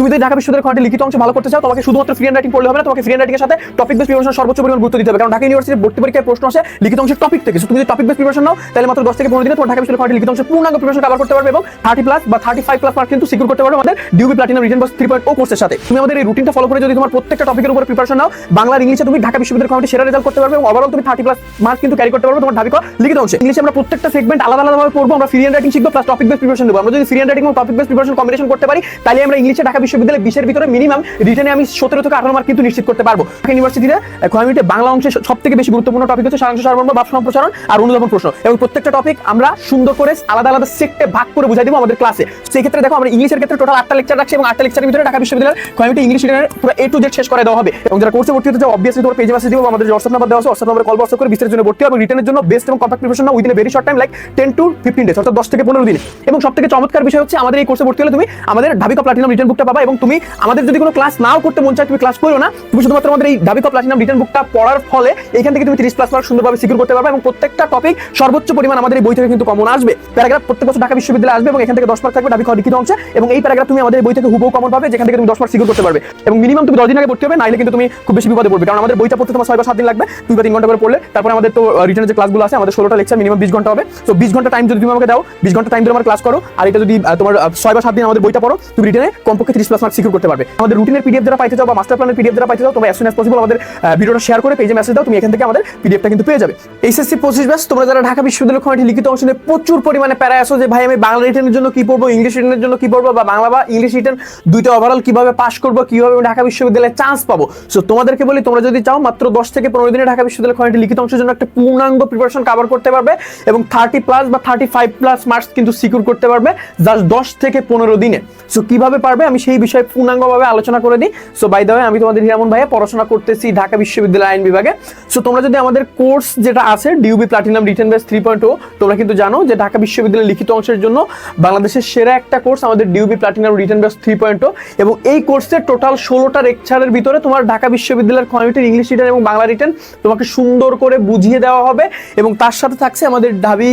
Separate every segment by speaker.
Speaker 1: তুমি যদি ঢাকা বিশ্ববিদ্যালয়ের খন্ডে লিখিত অংশ ভালো করতে চাও, তোমাকে শুধুমাত্র ফ্রি রাইটিং পড়লে হবে না, তোমাকে ফ্রি রাইটিং এর সাথে টপিক বেস প্রিপারেশন সর্বোচ্চ পরিমাণ গুরুত্ব দিতে হবে। কারণ ঢাকা ইউনিভার্সিটির ভর্তি পরীক্ষায় প্রশ্ন আসে লিখিত অংশের টপিক থেকে। তুমি যদি টপিক বেস প্রিপারেশন নাও, তাহলে মাত্র দশ থেকে পনেরো দিনে তোমার ঢাকা বিশ্ববিদ্যালয়ের লিখিত অংশের পূর্ণাঙ্গ প্রিপারেশন কভার করতে পারবে এবং থার্টি প্লাস বা থার্টি ফাইভ প্লাস মার্ক কিন্তু সিকিউর করতে পারবে আমাদের DU B platinum written base three point O কোর্সের সাথে। তুমি আমাদের এই রুটিনটা ফলো করে যদি তোমার প্রত্যেকটা টপিকের উপর প্রিপারেশন নাও বাংলা ইংলিশে তুমি ঢাকা বিশ্ববিদ্যালয়ের খন্ডে সেরা রেজাল্ট করতে পারবে এবং ওভারঅল তুমি থার্টি প্লাস মার্ক কিন্তু ক্যারি করতে পারবে তোমার ঢাবিক লিখিত অংশে। ইংলিশে আমরা প্রত্যেকটা সেগমেন্ট আলাদা আলাদাভাবে পড়ব, আমরা ফ্রি রাইটিং শিখব প্লাস টপিক বেস প্রিপারেশন দেবো। আমরা যদি ফ্রি রাইটিং এবং টপিক বেস প্রিপারেশন কম্বিনেশন করতে পারি, তাহলে আমরা ইংলিশে ঢাকা বিশ্ববিদ্যালয়ে বিশের ভিতরে মিনিমাম রিটেনে আমি সতেরো থেকে আঠারো মার্ক কিন্তু নিশ্চিত করতে পারব। ইউনিভার্সিটিতে কমিউনিটি বাংলা অংশে সব থেকে বেশি গুরুত্বপূর্ণ টপিক হচ্ছে সারাংশ সারমর্ম ভাব সম্প্রসারণ আর অনুধাবন প্রশ্ন। এবং প্রত্যেকটা টপিক আমরা সুন্দর করে আলাদা আলাদা সেক্টে ভাগ করে বুঝাই দিব আমাদের ক্লাসে সেই ক্ষেত্রে দেখো আমরা ইংলিশের ক্ষেত্রে টোটাল আটটা লেকচার রাখছি এবং আটটা লেকচারের ভিতরে ঢাকা বিশ্ববিদ্যালয়ের কমিউনিটি ইংলিশ রিটেনের পুরো এ টু জেড শেষ করে দেওয়া হবে। এবং যারা কোর্সে ভর্তি হতে অবভিয়াসলি তোমার পেজে মেসেজ দিব, আমাদের হোয়াটসঅ্যাপ নাম্বার দেওয়া আছে হোয়াটসঅ্যাপ নাম্বারে কল হোয়াটসঅ্যাপ করে বিস্তারের জন্য ভর্তি হবে রিটার্নের জন্য বেস্ট এবং compact preparation now within very short time like ten to fifteen days অর্থাৎ দশ থেকে পনেরো দিন। এবং সব থেকে চমৎকার বিষয় হচ্ছে, আমাদের এই কোর্সে ভর্তি হলে তুমি আমাদের ঢাবিকা প্লাটিনাম রিটার্ন বুকটা পাবা। এবং তুমি আমাদের যদি কোনো ক্লাস নাও করতে মন চায়, তুমি ক্লাস করো না। তুমি শুধুমাত্র আমাদের এই ঢাবিকা প্লাটিনাম রিটার্ন বুকটা পড়ার ফলে এখান থেকে তুমি তিরিশ প্লাস মার্ক সুন্দরভাবে সিকিউর করতে পারবে এবং প্রত্যেকটা টপিক সর্বোচ্চ পরিমাণ আমাদের এই বই থেকে কিন্তু কমন আসবে। প্যারাগ্রাফ প্রত্যেক বছর ঢাকা বিশ্ববিদ্যালয়ে আসবে এবং এখান থেকে দশ মার্ক থাকবে ঢাবিকা লিখিত অংশে এবং এই প্যারাগ্রাফ তুমি আমাদের বই থেকে হুবহু কমন পাবে, যেখান থেকে তুমি দশ মার্ক সিকিউর করতে পারবে। এবং মিনিমাম তুমি দশ দিন আগে পড়তে হবে, নাইলে কিন্তু তুমি খুব বেশি বিপদে পড়বে। কারণ আমাদের বইটা পড়তে তোমার ছয় বা সাত দিন লাগবে, দুই বা তিন ঘণ্টা করে পড়লে। তারপরে আমাদের তো রিটার্নের যে ক্লাসগুলো আছে, আমাদের ষোলোটা লেকচার মিনিমাম বিশ ঘণ্টা হবে। তো বিশ ঘণ্টা টাইম যদি তুমি আমাকে দাও, বিশ ঘণ্টা টাইম ধরে আমার ক্লাস করো। আর এটা যদি তোমার ছয় বা সাত দিন আমাদের বইটা পড়ো, তুমি রিটার্নে কমপক্ষে ত্রিশ প্লাস মার্ক সিকিউর করতে পারবে। আমাদের রুটিনের পিডিএফ যারা পাইতে চাও বা মাস্টার প্ল্যানের পিডিএফ যারা পাইতে চাও, তোমরা অ্যাজ সুন অ্যাজ পসিবল আমাদের ভিডিওটা শেয়ার করে পেজে মেসেজ দাও, তুমি এখান থেকে আমাদের পিডিএফটা কিন্তু পেয়ে যাবে। এইচএসসি পঁচিশ ব্যাস তোমরা যারা ঢাকা বিশ্ববিদ্যালয় কমিটি লিখিত অংশ নিয়ে প্রচুর পরিমাণে প্যারায় আসো যে, ভাই, আমি বাংলা রিটার্নের জন্য কি পড়ব ইংলিশ রিটার্নের জন্য কি পড়ব বা বাংলা বা ইংলিশ রিটার্ন দুইটা ওভারঅল কীভাবে পাস করব, কীভাবে আমি ঢাকা বিশ্ববিদ্যালয়ে চান্স পাবো? সো তোমাদেরকে বলি, তোমরা যদি চাও, মাত্র দশ থেকে পনেরো দিনে ঢাকা বিশ্ববিদ্যালয় কমিটি লিখিত অংশের জন্য একটা পূর্ণাঙ্গ প্রিপারেশন কভার করতে পারবে এবং থার্টি প্লাস বা থার্টি ফাইভ প্লাস মার্কস কিন্তু সিকিউর করতে পারবে জাস্ট দশ থেকে পনেরো দিনে। সো কীভাবে পারবে আমি সেই বিষয়ে পূর্ণাঙ্গভাবে আলোচনা করে দিই সো বাই দ্য আমি তোমাদের হিরামন ভাইয়া পড়াশোনা করতেছি ঢাকা বিশ্ববিদ্যালয় আইন বিভাগে। সো তোমরা যদি আমাদের কোর্স যেটা আছে DU B platinum written base three point O তোমরা কিন্তু জানো যে ঢাকা বিশ্ববিদ্যালয়ের লিখিত অংশের জন্য বাংলাদেশের সেরা একটা কোর্স আমাদের DU B platinum written base three point O এবং এই কোর্সের টোটাল ষোলোটা লেকচারের ভিতরে তোমার ঢাকা বিশ্ববিদ্যালয়ের কমিউনিটির ইংলিশ রিটার্ন এবং বাংলা রিটেন তোমাকে সুন্দর করে বুঝিয়ে দেওয়া হবে এবং তার সাথে থাকছে আমাদের ঢাবি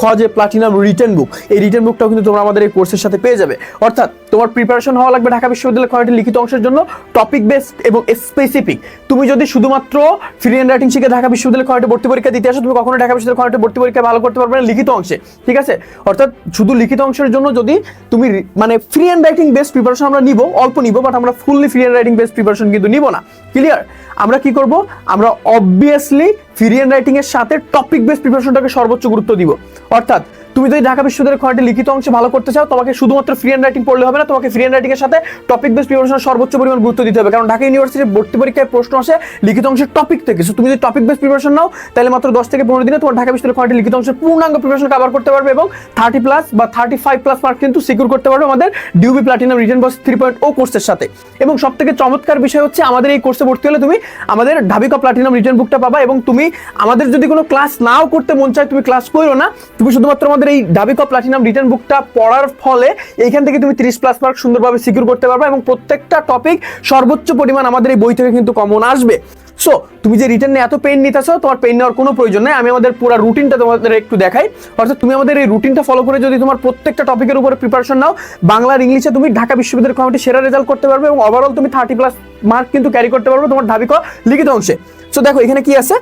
Speaker 1: খ যে প্লাটিনাম রিটার্ন বুক এই রিটেন বুকটাও কিন্তু তোমরা আমাদের এই কোর্সের সাথে পেয়ে যাবে। অর্থাৎ তোমার প্রিপারেশন হওয়া লাগবে ঢাকা বিশ্ববিদ্যালয় কমিটির লিখিত অংশের জন্য টপিক বেসড এবং স্পেসিফিক তুমি যদি শুধুমাত্র ফ্রি হ্যান্ড রাইটিং শিখে ঢাকা বিশ্ববিদ্যালয় কমিটি ভর্তি পরীক্ষা দিতে আসো, তুমি কখনো ঢাকা বিশ্ববিদ্যালয় কমিটি ভর্তি পরীক্ষা ভালো করতে পারবে না লিখিত অংশে, ঠিক আছে? অর্থাৎ শুধু লিখিত অংশের জন্য যদি তুমি মানে free hand writing based preparation আমরা নিব, অল্প নিব বাট আমরা fully free hand writing based preparation কিন্তু নিব না। ক্লিয়ার আমরা কি করব? আমরা অবভিয়াসলি ফ্রি হ্যান্ড রাইটিং এর সাথে টপিক বেসড প্রিপারেশনটাকে সর্বোচ্চ গুরুত্ব দিব। অর্থাৎ তুমি যদি ঢাকা বিশ্ববিদ্যালয়ের খন্ডে লিখিত অংশে ভালো করতে চাও, তোমাকে শুধুমাত্র ফ্রি হ্যান্ড রাইটিং পড়লে হবে না, তোমাকে ফ্রি হ্যান্ড রাইটিং এর সাথে টপিক বেস প্রিপারেশন সর্বোচ্চ পরিমাণ গুরুত্ব দিতে হবে। কারণ ঢাকা ইউনিভার্সিটির ভর্তি পরীক্ষায় প্রশ্ন আসে লিখিত অংশের টপিক থেকে। তুমি যদি টপিক বেস প্রিপারেশন নাও, তাহলে মাত্র দশ থেকে পনেরো দিনে তোমার ঢাকা বিশ্ববিদ্যালয়ের খন্ডে লিখিত অংশের পূর্ণাঙ্গ প্রিপারেশন কভার করতে পারবে এবং থার্টি প্লাস বা থার্টি ফাইভ প্লাস মার্ক কিন্তু সিকিউর করতে পারবে আমাদের DU B platinum written base three point O কোর্সের সাথে। এবং সব থেকে চমৎকার বিষয় হচ্ছে, আমাদের এই কোর্সে ভর্তি হলে তুমি আমাদের ঢাবিকা প্লাটিনাম রিটার্ন বুকটা পাবা এবং তুমি আমাদের যদি কোনো ক্লাস নাও করতে মন চায়, তুমি ক্লাস করো না, তুমি শুধুমাত্র আমাদের এই ঢাবিকা প্লাটিনাম রিটার্ন বুকটা পড়ার ফলে এইখান থেকে তুমি তিরিশ প্লাস মার্ক সুন্দরভাবে সিকিউর করতে পারবে এবং প্রত্যেকটা টপিক সর্বোচ্চ পরিমাণ আমাদের এই বই থেকে কিন্তু কমন আসবে। সো তুমি যে রিটার্ন এত পেন নিতেছো, তোমার পেন নেওয়ার কোনো প্রয়োজন নেই। আমি আমাদের পুরো রুটিনটা তোমাদের একটু দেখাই। অর্থাৎ তুমি আমাদের এই রুটিনটা ফলো করে যদি তোমার প্রত্যেকটা টপিকের উপরে প্রিপারেশন নাও বাংলা ইংলিশে তুমি ঢাকা বিশ্ববিদ্যালয় কমিটি সেরা রেজাল্ট করতে পারবে এবং ওভারঅল তুমি থার্টি প্লাস মার্ক কিন্তু ক্যারি করতে পারবে তোমার ঢাবিক লিখিত অংশে। সো দেখো, এখানে কি আছে?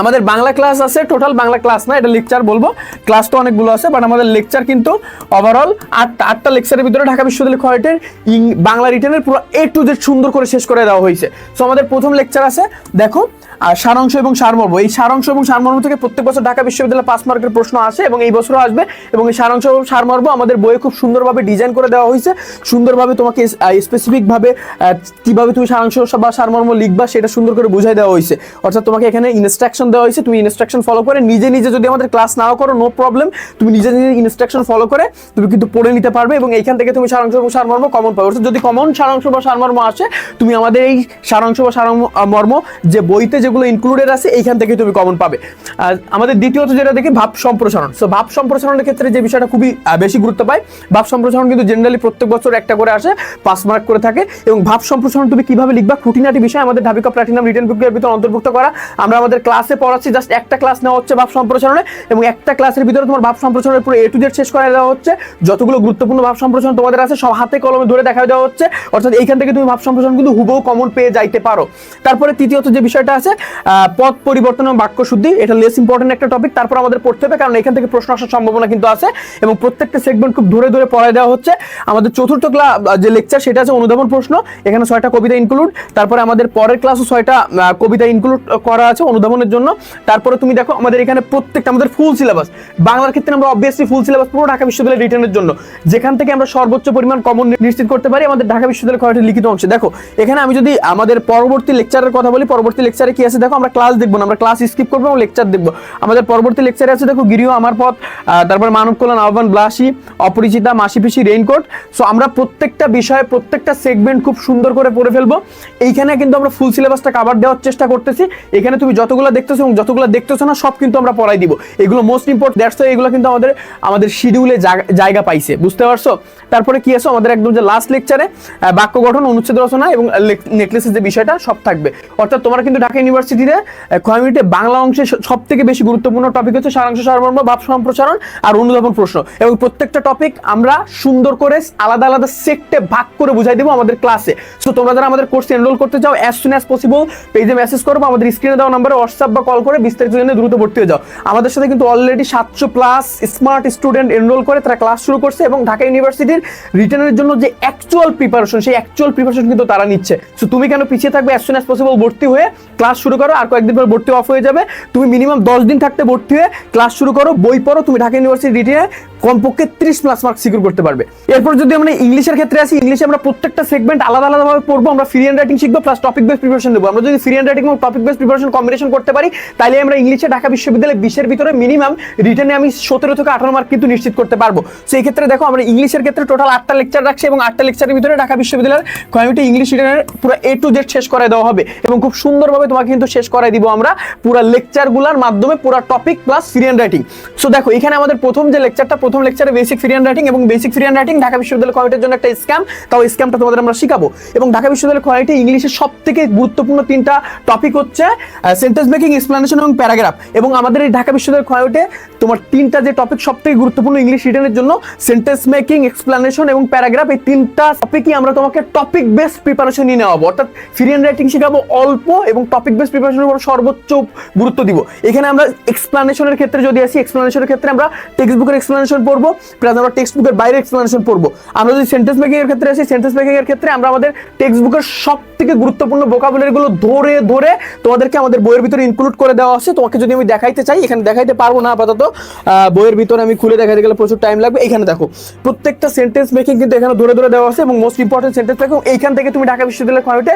Speaker 1: আমাদের বাংলা ক্লাস আছে টোটাল বাংলা ক্লাস না, এটা লেকচার বলব। ক্লাস তো অনেকগুলো আছে বাট আমাদের লেকচার কিন্তু ওভারঅল আটটা আটটা লেকচারের ভিতরে ঢাকা বিশ্ববিদ্যালয় কয়েটের বাংলা রিটার্নের পুরো এ টু জেড সুন্দর করে শেষ করে দেওয়া হয়েছে। সো আমাদের প্রথম লেকচার আছে, দেখো আর সারাংশ এবং সারমর্ম। এই সারাংশ এবং সারমর্ম থেকে প্রত্যেক বছর ঢাকা বিশ্ববিদ্যালয় পাস মার্কের প্রশ্ন আসে এবং এই বছরও আসবে এবং এই সারাংশ এবং সারমর্ম আমাদের বইয়ে খুব সুন্দরভাবে ডিজাইন করে দেওয়া হয়েছে। সুন্দরভাবে তোমাকে স্পেসিফিকভাবে কীভাবে তুমি সারাংশ বা সারমর্ম লিখবা সেটা সুন্দর করে বুঝাই দেওয়া হয়েছে। অর্থাৎ তোমাকে এখানে ইনস্ট্রাকশন দেওয়া হয়েছে, তুমি ইনস্ট্রাকশন ফলো করে নিজে নিজে যদি আমাদের ক্লাস নাও করো নো প্রবলেম তুমি নিজে নিজে ইনস্ট্রাকশন ফলো করে তুমি কিন্তু পড়ে নিতে পারবে এবং এইখান থেকে তুমি সারাংশ এবং সারমর্ম কমন পাবে। অর্থাৎ যদি কমন সারাংশ বা সারমর্ম আসে, তুমি আমাদের এই সারাংশ বা সারমর্ম যে বইতে যে যেগুলো ইনক্লুডেড আছে, এইখান থেকে তুমি কমন পাবে। আর আমাদের দ্বিতীয়ত যেটা দেখি, ভাব সম্প্রসারণ। সো ভাব সম্প্রসারণের ক্ষেত্রে যে বিষয়টা খুবই বেশি গুরুত্ব পায়, ভাব সম্প্রসারণ কিন্তু জেনারেলি প্রত্যেক বছর একটা করে আসে পাস মার্ক করে থাকে এবং ভাব সম্প্রসারণ তুমি কীভাবে লিখবা, খুঁটিনাটি বিষয় আমাদের ধাবিকা প্লাটিনাম রিটেন বুকের ভিতরে অন্তর্ভুক্ত করা। আমরা আমাদের ক্লাসে পড়াচ্ছি জাস্ট একটা ক্লাস নেওয়া হচ্ছে ভাব সম্প্রসারণে এবং একটা ক্লাসের ভিতরে তোমার ভাব সম্প্রসারণের পুরো এ টু জেড শেষ করে দেওয়া হচ্ছে। যতগুলো গুরুত্বপূর্ণ ভাব সম্প্রসারণ তোমাদের আছে, সব হাতে কলমে ধরে দেখা দেওয়া হচ্ছে। অর্থাৎ এইখান থেকে তুমি ভাব সম্প্রসারণ কিন্তু হুবহু কমন পেয়ে যাইতে পারো। তারপরে তৃতীয়ত যে বিষয়টা আছে পদ পরিবর্তন বাক্য শুদ্ধি, এটা লেস ইম্পর্টেন্ট একটা টপিক তারপর আমাদের পড়তে হবে, কারণ এখান থেকে প্রশ্ন আসার সম্ভাবনা কিন্তু আছে। এবং প্রত্যেকটা সেগমেন্ট খুব ধরে ধরে পড়ায় দেওয়া হচ্ছে। আমাদের চতুর্থ ক্লাস যে লেকচার সেটা আছে অনুধাবন প্রশ্ন। এখানে ছয়টা কবিতা ইনক্লুড তারপরে আমাদের পরের ক্লাসও ছয়টা কবিতা ইনক্লুড করা আছে অনুধাবনের জন্য। তারপরে তুমি দেখো, আমাদের এখানে প্রত্যেকটা, আমাদের ফুল সিলেবাস বাংলার ক্ষেত্রে আমরা অবভিয়াসলি ফুল সিলেবাস পুরো ঢাকা বিশ্ববিদ্যালয়ের রিটার্নের জন্য। যেখান থেকে আমরা সর্বোচ্চ পরিমাণ কমন নিশ্চিত করতে পারি, আমাদের ঢাকা বিশ্ববিদ্যালয় কয়েকটি লিখিত অংশে। দেখো, এখানে আমি যদি আমাদের পরবর্তী লেকচারের কথা বলি, পরবর্তী লেকচারে কি আছে, দেখো আমরা ক্লাস দেখব না, আমরা ক্লাস স্কিপ করব এবং লেকচার দেখব। আমাদের পরবর্তী লেকচারে আছে, দেখো গিরিও আমার পথ তারপর মানব কল্যাণ, আহ্বান, ব্লাসি, অপরিচিতা, মাসি পিসি রেইনকোট সো আমরা প্রত্যেকটা বিষয়ে, প্রত্যেকটা সেগমেন্ট খুব সুন্দর করে পড়ে ফেলব। এইখানে কিন্তু আমরা ফুল সিলেবাসটা কাভার দেওয়ার চেষ্টা করতেছি। এখানে তুমি যতগুলো দেখতেছো এবং যতগুলো দেখতেছো না, সব কিন্তু আমরা পড়াই দিব। এগুলো মোস্ট ইম্পর্টেন্ট দ্যাটস এগুলো কিন্তু আমাদের আমাদের শিডিউলে জায়গা পাইছে, বুঝতে পারছ? তারপরে কি আছে, আমাদের একদম যে লাস্ট লেকচারে বাক্য গঠন, অনুচ্ছেদ রচনা এবং নেকলেসের যে বিষয়টা সব থাকবে। অর্থাৎ তোমরা কিন্তু ঢাকা ইউনিভার্সিটিতে কমিউনিটি বাংলা অংশে সব থেকে বেশি গুরুত্বপূর্ণ টপিক হচ্ছে সারাংশ সারমর্ম ভাব সম্প্রসারণ আর অনুধাবন প্রশ্ন। এবং প্রত্যেকটা টপিক আমরা সুন্দর করে আলাদা আলাদা সেক্টে ভাগ করে বুঝাই দেবো আমাদের ক্লাসে সো তোমরা যারা আমাদের কোর্সে এনরোল করতে চাও অ্যাজ সুন অ্যাজ পসিবল পেজে মেসেজ করব আমাদের স্ক্রিনে দেওয়া নাম্বারে হোয়াটসঅ্যাপ বা কল করে বিস্তারিত জন্য দ্রুত ভর্তি হয়ে যাও। আমাদের সাথে কিন্তু অলরেডি সাতশো প্লাস স্মার্ট স্টুডেন্ট এনরোল করে, তারা ক্লাস শুরু করছে এবং ঢাকা ইউনিভার্সিটির রিটার্নের জন্য যে অ্যাকচুয়াল প্রিপারেশন সেই অ্যাকচুয়াল প্রিপারেশন কিন্তু তারা নিচ্ছে। সো তুমি কেন পিছিয়ে থাকবে? অ্যাজ সুন অ্যাজ পসিবল ভর্তি হয়ে ক্লাস শুরু করো, আর কয়েকদিন পর ভর্তি অফ হয়ে যাবে। তুমি মিনিমাম দশ দিন থাকতে ভর্তি হয়ে ক্লাস শুরু করো, বই পড়ো, তুমি ঢাকা ইউনিভার্সিটি রিটেনে কমপক্ষে ত্রিশ প্লাস মার্ক সিকিউর করতে পারবে। এরপর যদি আমরা ইংলিশের ক্ষেত্রে আসি, ইংলিশে আমরা প্রত্যেকটা সেগমেন্ট আলাদা আলাদাভাবে পড়ব, আমরা ফ্রি হ্যান্ড রাইটিং শিখব প্লাস টপিক বেস প্রিপারেশন দেবো আমরা যদি ফ্রি হ্যান্ড রাইটিং এবং টপিক বেস প্রিপারেশন কম্বিনেশন করতে পারি তাহলে আমরা ইংলিশে ঢাকা বিশ্ববিদ্যালয়ে বিশের ভিতরে মিনিমাম রিটেনে আমি সতেরো থেকে আঠারো মার্ক কিন্তু নিশ্চিত করতে পারব। সেই ক্ষেত্রে দেখো, আমরা ইংলিশের ক্ষেত্রে টোটাল আটটা লেকচার রাখছি এবং আটটা লেকচারের ভিতরে ঢাকা বিশ্ববিদ্যালয়ের কমিউনিটি ইংলিশ রিটেনের পুরো এ টু জেড শেষ করে দেওয়া হবে এবং খুব সুন্দরভাবে তোমাকে কিন্তু শেষ করাই দিব আমরা পুরো লেকচারগুলোর মাধ্যমে, পুরো topic plus free hand writing so দেখো, এখানে আমাদের প্রথম যে লেকচারটা প্রথম লেকচারে বেসিক ফ্রি হ্যান্ড রাইটিং এবং basic free hand writing Dhaka বিশ্ববিদ্যালয় কমিটির জন্য একটা স্ক্যাম তাও স্ক্যামটা তোমাদের আমরা শিখাবো। এবং ঢাকা বিশ্ববিদ্যালয় কমিটি ইংলিশের সব থেকে গুরুত্বপূর্ণ তিনটা টপিক হচ্ছে সেন্টেন্স মেকিং এক্সপ্লেনেশন এবং প্যারাগ্রাফ এবং আমাদের এই ঢাকা বিশ্ববিদ্যালয় কমিটিতে তোমার তিনটা যে টপিক সব থেকে গুরুত্বপূর্ণ ইংলিশ রিটেনের জন্য সেন্টেন্স মেকিং এক্সপ্লেনেশন এবং প্যারাগ্রাফ এই তিনটা টপিকই আমরা তোমাকে টপিক বেস প্রিপারেশন নিয়ে নেওয়াবো অর্থাৎ ফ্রি হ্যান্ড রাইটিং শেখাবো অল্প এবং টপিক বেস প্রিপারেশনের উপর সর্বোচ্চ গুরুত্ব দিব। এখানে আমরা এক্সপ্লেনেশনের ক্ষেত্রে যদি আসি এক্সপ্লেনেশনের ক্ষেত্রে আমরা টেক্সট বুকের এক্সপ্লেনেশন পড়ব প্লাস আমরা টেক্সট বুকের বাইরে এক্সপ্লেনেশন পড়ব। আমরা যদি সেন্টেন্স মেকিং এর ক্ষেত্রে আসি সেন্টেন্স মেকিং এর ক্ষেত্রে আমরা আমাদের টেক্সট বুকের সব থেকে গুরুত্বপূর্ণ ভোকাবুলারি গুলো ধরে ধরে তোমাদেরকে আমাদের বইয়ের ভিতরে ইনক্লুড করে দেওয়া আছে। তোমাকে যদি আমি দেখাইতে চাই, এখানে দেখাইতে পারব না আপাতত। বইয়ের ভিতরে আমি খুলে দেখাইতে গেলে প্রচুর টাইম লাগবে। এখানে দেখো, প্রত্যেকটা সেন্টেন্স মেকিং কিন্তু এখানে ধরে ধরে দেওয়া আছে এবং মোস্ট ইম্পর্টেন্ট সেন্টেন্স মেকিং এইখান থেকে তুমি ঢাকা বিশ্ববিদ্যালয়ের কমিটে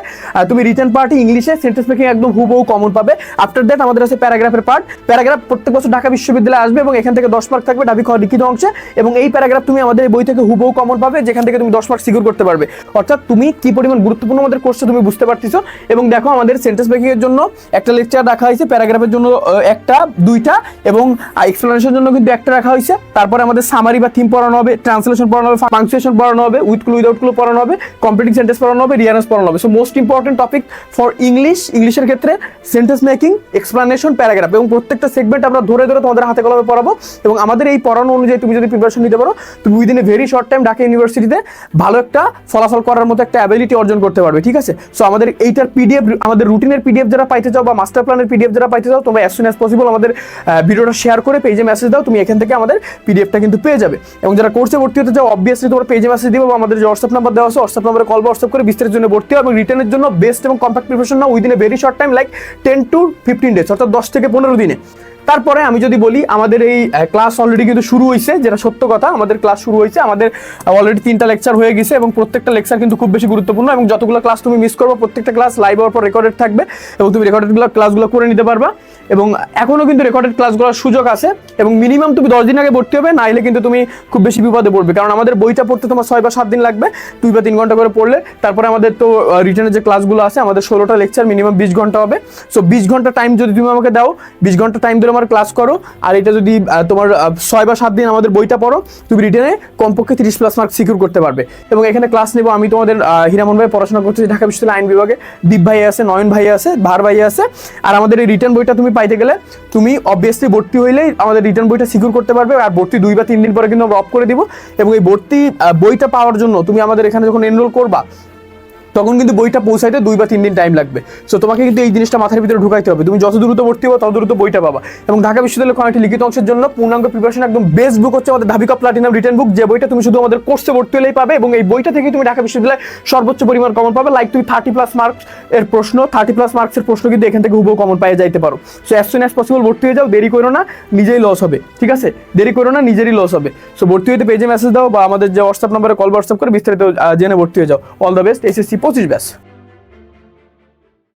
Speaker 1: তুমি রিটার্ন পার্টি ইংলিশে সেন্টেন্স মেকিং একদম হুবহু কমন পাবে। আফটার দ্যাট আমাদের আছে প্যারাগ্রাফের পার্ট প্যারাগ্রাফ প্রত্যেক বছর ঢাকা বিশ্ববিদ্যালয়ে আসবে এবং এখান থেকে দশ মার্ক থাকবে ডাবি খাওয়া লিখিত অংশে। এবং এই প্যারাগ্রাফ তুমি আমাদের বই থেকে হুবহু কমন পাবে, যেখান থেকে তুমি দশ মার্ক সিকিউর করতে পারবে। অর্থাৎ তুমি কি পরিমাণ গুরুত্বপূর্ণ আমাদের কোর্সে তুমি বুঝতে পারতেছো। এবং দেখো আমাদের সেন্টেন্স মেকিং এর জন্য একটা লেকচার রাখা হয়েছে, প্যারাগ্রাফের জন্য একটা, দুইটা, এবং এক্সপ্লেনেশনের জন্য কিন্তু একটা রাখা হয়েছে। তারপরে আমাদের সামারি বা থিম পড়ানো হবে ট্রান্সলেশন পড়ানো হবে ফাংচুয়েশন পড়ানো হবে উইথ ক্লু উইদাউট ক্লু পড়ানো হবে কমপ্লিটিং সেন্টেন্স পড়ানো হবে রিয়ারেন্স পড়ানো হবে। So most important topic for English ইংলিশের ক্ষেত্রে সেন্টেন্স মেকিং এক্সপ্লানেশন প্যারাগ্রাফ এবং প্রত্যেকটা সেগমেন্ট আমরা ধরে ধরে তোমাদের হাতে কলমে পড়াবো এবং আমাদের এই পড়ানো অনুযায়ী তুমি যদি প্রিপারেশন নিতে পারো, তুমি within a very short time Dhaka ইউনিভার্সিটিতে ভালো একটা ফলাফল করার মতো একটা অ্যাবিলিটি অর্জন করতে পারবে, ঠিক আছে? সো আমাদের এইটার পিডিএফ আমাদের রুটিনের পিডিএফ যারা পাইতে চাও বা মাস্টার প্ল্যানের পিডিএফ যারা পাইতে চাও, তোমরা অ্যাজ সুন অ্যাজ পসিবল আমাদের ভিডিওটা শেয়ার করে পেজে মেসেজ দাও, তুমি এখান থেকে আমাদের পিডিএফটা কিন্তু পেয়ে যাবে। এবং যারা কোর্সে ভর্তি হতে চাও অবভিয়াসলি তোমার পেজে মেসেজ দিবো বা আমাদের যে হোয়াটসঅ্যাপ নাম্বার দেওয়া আছে হোয়াটসঅ্যাপ নাম্বারে কল হোয়াটসঅ্যাপ করে বিস্তারের জন্য ভর্তি হবে এবং রিটার্নের জন্য বেস্ট এবং compact preparation now within a very short time like ten to fifteen days অর্থাৎ দশ থেকে পনেরো দিনে। তারপরে আমি যদি বলি, আমাদের এই ক্লাস অলরেডি কিন্তু শুরু হয়েছে যেটা সত্য কথা, আমাদের ক্লাস শুরু হয়েছে আমাদের অলরেডি তিনটা লেকচার হয়ে গেছে এবং প্রত্যেকটা লেকচার কিন্তু খুব বেশি গুরুত্বপূর্ণ এবং যতগুলো ক্লাস তুমি মিস করব, প্রত্যেকটা ক্লাস লাইভ হওয়ার পর রেকর্ডেড থাকবে এবং তুমি রেকর্ডেড ক্লাসগুলো করে নিতে পারবা। এবং এখনও কিন্তু রেকর্ডেড ক্লাসগুলোর সুযোগ আছে এবং মিনিমাম তুমি দশ দিন আগে ভর্তি হবে, নাইলে কিন্তু তুমি খুব বেশি বিপদে পড়বে। কারণ আমাদের বইটা পড়তে তোমার ছয় বা সাত দিন লাগবে, দুই বা তিন ঘণ্টা করে পড়লে। তারপরে আমাদের তো রিটার্নের যে ক্লাসগুলো আছে, আমাদের ষোলোটা লেকচার মিনিমাম বিশ ঘণ্টা হবে। সো বিশ ঘণ্টা টাইম যদি তুমি আমাকে দাও, বিশ ঘণ্টা টাইম ধরে আমার ক্লাস করো, আর এটা যদি তোমার ছয় বা সাত দিন আমাদের বইটা পড়ো, তুমি রিটার্নে কমপক্ষে তিরিশ প্লাস মার্ক সিকিউর করতে পারবে। এবং এখানে ক্লাস নেব, আমি তোমাদের হীরামন ভাই পড়াশোনা করতেছি ঢাকা বিশ্ববিদ্যালয় আইন বিভাগে, দীপ ভাই আছে, নয়ন ভাই আছে, ভার ভাই আছে, আর আমাদের এই রিটার্ন বইটা তুমি পাইতে গেলে তুমি অবভিয়াসলি ভর্তি হইলেই আমাদের রিটার্ন বইটা সিকিউর করতে পারবে, আর ভর্তি দুই বা তিন দিন পরে কিন্তু আমরা অফ করে দিব, এবং এই ভর্তি বইটা পাওয়ার জন্য তুমি আমাদের এখানে যখন এনরোল করবা তখন কিন্তু বইটা পৌঁছাইতে দুই বা তিন দিন টাইম লাগবে। সো তোমাকে কিন্তু এই জিনিসটা মাথার ভিতরে ঢুকাইতে হবে। তুমি যত দ্রুত ভর্তি হব তত দ্রুত বইটা পাবা। এবং ঢাকা বিশ্ববিদ্যালয় কয়েকটি লিখিত অংশের জন্য পূর্ণাঙ্গ প্রিপারেশন একদম বেস্ট বুক হচ্ছে আমাদের ধাবিকা প্লাটিনাম রিটার্ন বুক যে বইটা তুমি শুধু আমাদের কোর্সে ভর্তি হলেই পাবে এবং এই বইটা থেকে তুমি ঢাকা বিশ্ববিদ্যালয়ে সর্বোচ্চ পরিমাণ কমন পাবে। লাইক তুমি থার্টি প্লাস মার্কস এর প্রশ্ন থার্টি প্লাস মার্কসের প্রশ্ন কিন্তু এখান থেকে হুবহু কমন পাই যাইতে পারো। So as soon as possible ভর্তি হয়ে যাও, দেরি করো না, নিজেই লস হবে। ঠিক আছে? দেরি করো না, নিজেরই লস হবে। সো ভর্তি হইতে পেজে মেসেজ দাও বা আমাদের যে হোয়াটসঅ্যাপ নাম্বারে কল হোয়াটসঅ্যাপ করে বিস্তারিত জেনে ভর্তি হয়ে যাও। অল দ্য বেস্ট এসএসসি পঁচিশ ব্যাস